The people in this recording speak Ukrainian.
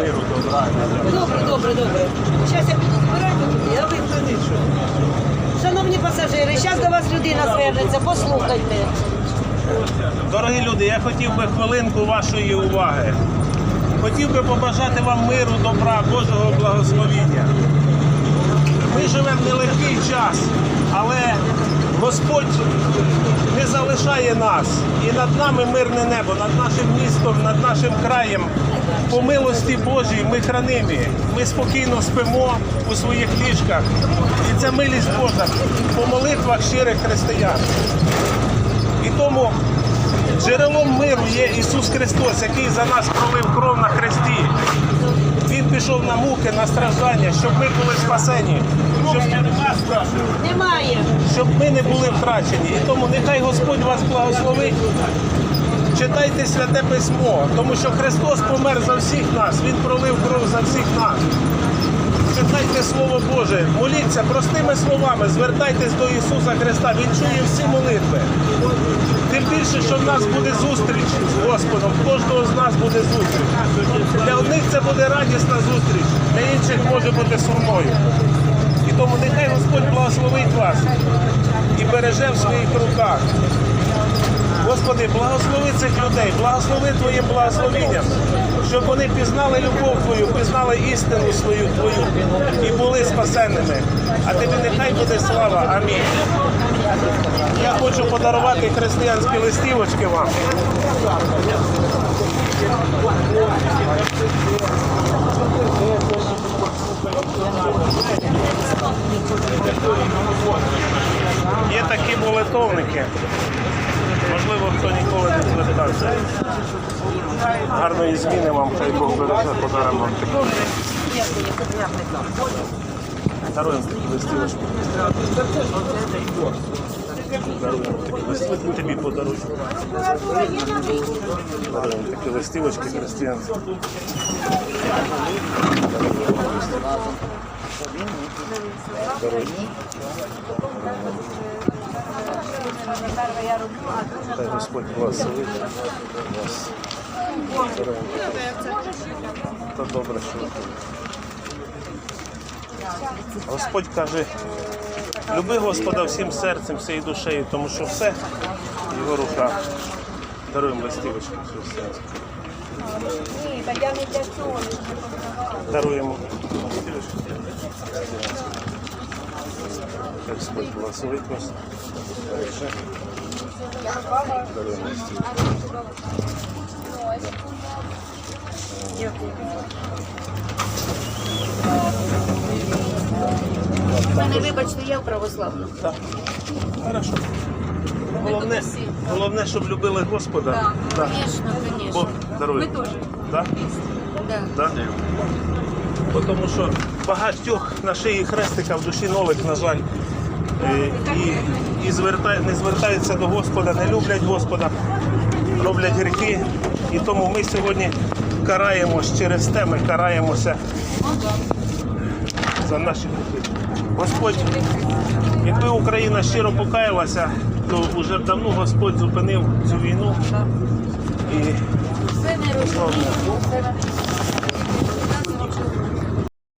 миру, добра. Добре, добре, добре. Зараз я піду збирати я а ви Шановні пасажири, зараз до вас людина звернеться, послухайте. Дорогі люди, я хотів би хвилинку вашої уваги. Хотів би побажати вам миру, добра, Божого благословіння. Ми живемо в нелегкий час, але Господь не залишає нас. І над нами мирне небо, над нашим містом, над нашим краєм. По милості Божій ми хранимі. Ми спокійно спимо у своїх ліжках. І це милість Божа по молитвах щирих християн. І тому джерелом миру є Ісус Христос, який за нас пролив кров на хресті. Пішов на муки, на страждання, щоб ми були спасені, щоб, Немає. щоб ми не були втрачені. І тому нехай Господь вас благословить. Читайте святе письмо, тому що Христос помер за всіх нас, Він пролив кров за всіх нас. Читайте Слово Боже, моліться простими словами, звертайтесь до Ісуса Христа, Він чує всі молитви. Тим більше, що в нас буде зустріч з Господом, кожного з нас буде зустріч. Для одних це буде радісна зустріч, для інших може бути сумною. І тому нехай Господь благословить вас і береже в своїх руках. Господи, благослови цих людей, благослови Твоїм благословенням, щоб вони пізнали любов Твою, пізнали істину свою Твою і були спасенними. А тобі нехай буде слава. Амінь. Я хочу подарувати християнські листівочки вам. Є такі молитовники. Можливо, хто ніколи не звертався. Гарної зміни вам, хай Бог береже, подаримо. Такі листівочки. Даруємо такі листівочки, тобі подарую. Такі листівочки християнські. Господь благословить вас. Та добре, що. Господь каже, люби Господа всім серцем, всією душею, тому що все в його руках. Даруємо листівочку для цього. Даруємо листівочку. Господь благословить вас. Даруємо листівочку. Мене вибачте, я православна. Так. Хорошо. Головне, головне, щоб любили Господа. Так. Звісно, звісно. Бог дарує. Ми теж. Так? Да. Да? Бо Тому що багатьох на шиї хрестика в душі нолик, на жаль, е, і, і звертай, не звертаються до Господа, не люблять Господа, роблять гріхи. І тому ми сьогодні караємось через те, ми караємося за наші гріхи. Господь, якби Україна щиро покаялася, то вже б давно Господь зупинив цю війну. І